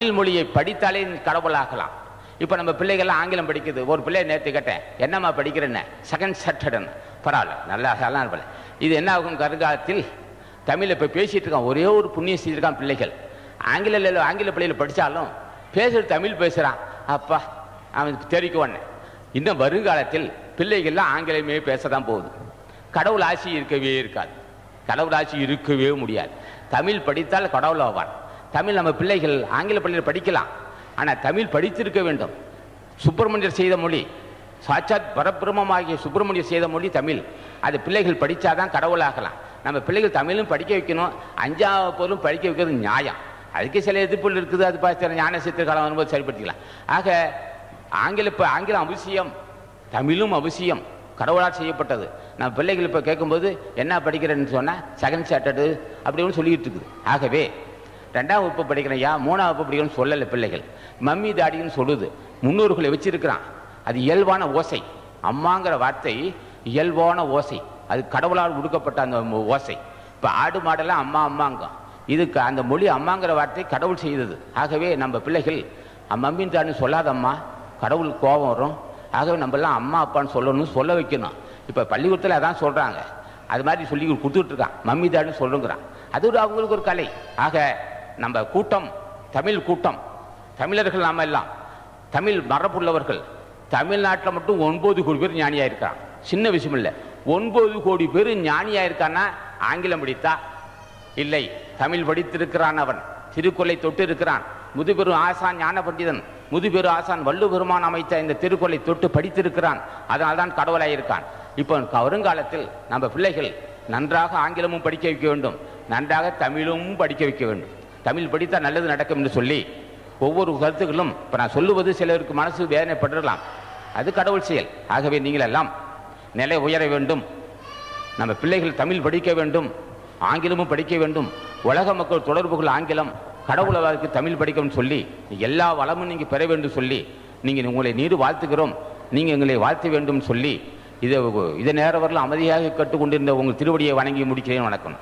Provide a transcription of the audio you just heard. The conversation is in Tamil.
தமிழ் மொழியை படித்தாலே கடவுளாகலாம். இப்போ நம்ம பிள்ளைகள்லாம் ஆங்கிலம் படிக்குது. ஒரு பிள்ளைய நேற்று கேட்டேன் என்னம்மா படிக்கிறேன்னு? செகண்ட் சட்டடன் பரவாயில்ல நல்லா இது என்ன ஆகும் கருங்காலத்தில்? தமிழ் இப்போ பேசிட்டு இருக்கான். ஒரே ஒரு புண்ணியம் செஞ்சிருக்கான் பிள்ளைகள். ஆங்கில ஆங்கில பிள்ளையில் படித்தாலும் பேசுறது தமிழ் பேசுகிறான் அப்பா அவனுக்கு தெரிவிக்குவானே இன்னும் வருங்காலத்தில் பிள்ளைகள்லாம் ஆங்கிலமே பேச தான் போகுது. கடவுள் ஆட்சி இருக்கவே இருக்காது. கடவுள் ஆட்சி இருக்கவே முடியாது. தமிழ் படித்தால் கடவுள் ஆவான். தமிழ் நம்ம பிள்ளைகள் ஆங்கில பள்ளியில் படிக்கலாம். ஆனால் தமிழ் படித்திருக்க வேண்டும். சுப்பிரமணியர் செய்த மொழி சாட்சாத் பரபிரமமாகிய சுப்பிரமணியர் செய்த மொழி தமிழ். அது பிள்ளைகள் படித்தாதான் கடவுளாகலாம் நம்ம பிள்ளைகள் தமிழும் படிக்க வைக்கணும். அஞ்சாவது பொருளும் படிக்க வைக்கிறது நியாயம். அதுக்கு சில எதிர்ப்புகள் இருக்குது. அது பார்த்து ஞான சித்திர காலம் வரும்போது சரிப்படுத்திக்கலாம். ஆக ஆங்கில இப்போ ஆங்கிலம் அவசியம் தமிழும் அவசியம். கடவுளால் செய்யப்பட்டது. நம்ம பிள்ளைகள் இப்போ கேட்கும்போது என்ன படிக்கிறேன்னு சொன்னால் செகண்ட் சாட்டர்டு அப்படின்னு சொல்லிக்கிட்டு இருக்குது. ஆகவே ரெண்டாம் வகுப்பு படிக்கிறையா மூணாம் வகுப்பு படிக்கிறேன்னு சொல்லலை பிள்ளைகள். மம்மி தாடின்னு சொல்லுது. முன்னோர்களை வச்சிருக்கிறான். அது இயல்பான ஓசை. அம்மாங்கிற வார்த்தை இயல்பான ஓசை. அது கடவுளால் கொடுக்கப்பட்ட அந்த ஓசை. இப்போ ஆடு மாடெல்லாம் அம்மா அம்மாங்கும். இதுக்கு அந்த மொழி அம்மாங்கிற வார்த்தை கடவுள் செய்தது. ஆகவே நம்ம பிள்ளைகள் மம்மின் தாடின்னு சொல்லாதம்மா. கடவுள் கோபம் வரும். ஆகவே நம்மெல்லாம் அம்மா அப்பான்னு சொல்லணும்னு சொல்ல வைக்கணும். இப்போ பள்ளிக்கூடத்தில் அதான் சொல்கிறாங்க அது மாதிரி சொல்லி கொடுத்துட்ருக்கான் மம்மி தாடின்னு சொல்லுங்கிறான் அது ஒரு அவங்களுக்கு ஒரு கலை. ஆக நம்ம கூட்டம் தமிழ் கூட்டம். தமிழர்கள் நாம எல்லாம் தமிழ் மரபுள்ளவர்கள். தமிழ்நாட்டில் மட்டும் ஒன்பது கோடி பேர் ஞானியா இருக்கான். சின்ன விஷயம் இல்லை. ஒன்பது கோடி பேர் ஞானியா இருக்கான்னா ஆங்கிலம் படித்தா? இல்லை. தமிழ் படித்திருக்கிறான் அவன். திருக்குறளை தொட்டு இருக்கிறான். முதுபெரு ஆசான் ஞான பண்டிதன். முதுபெரு ஆசான் வள்ளுபெருமான் அமைத்த இந்த திருக்குறளை தொட்டு படித்திருக்கிறான். அதனால் தான் இருக்கான். இப்போ வருங்காலத்தில் நம்ம பிள்ளைகள் நன்றாக ஆங்கிலமும் படிக்க வைக்க வேண்டும். நன்றாக தமிழும் படிக்க வைக்க வேண்டும். தமிழ் படித்தால் நல்லது நடக்கும் என்று சொல்லி ஒவ்வொரு கருத்துக்களும் இப்போ நான் சொல்லுவது சிலருக்கு மனசு வேதனைப்பட்டுடலாம். அது கடவுள் செயல். ஆகவே நீங்கள் எல்லாம் நிலை உயர வேண்டும். நம்ம பிள்ளைகள் தமிழ் படிக்க வேண்டும். ஆங்கிலமும் படிக்க வேண்டும். உலக மக்கள் தொடர்புகள் ஆங்கிலம். கடவுளவாருக்கு தமிழ் படிக்கணும்னு சொல்லி எல்லா வளமும் நீங்கள் பெற வேண்டும் சொல்லி நீங்கள் உங்களை நீடு வாழ்த்துக்கிறோம் நீங்கள் எங்களை வாழ்த்த வேண்டும் சொல்லி இதை இதை நேரம் வரலாம் அமைதியாக கற்றுக்கொண்டிருந்த உங்கள் திருவடியை வணங்கி முடிக்கிறேன். வணக்கம்.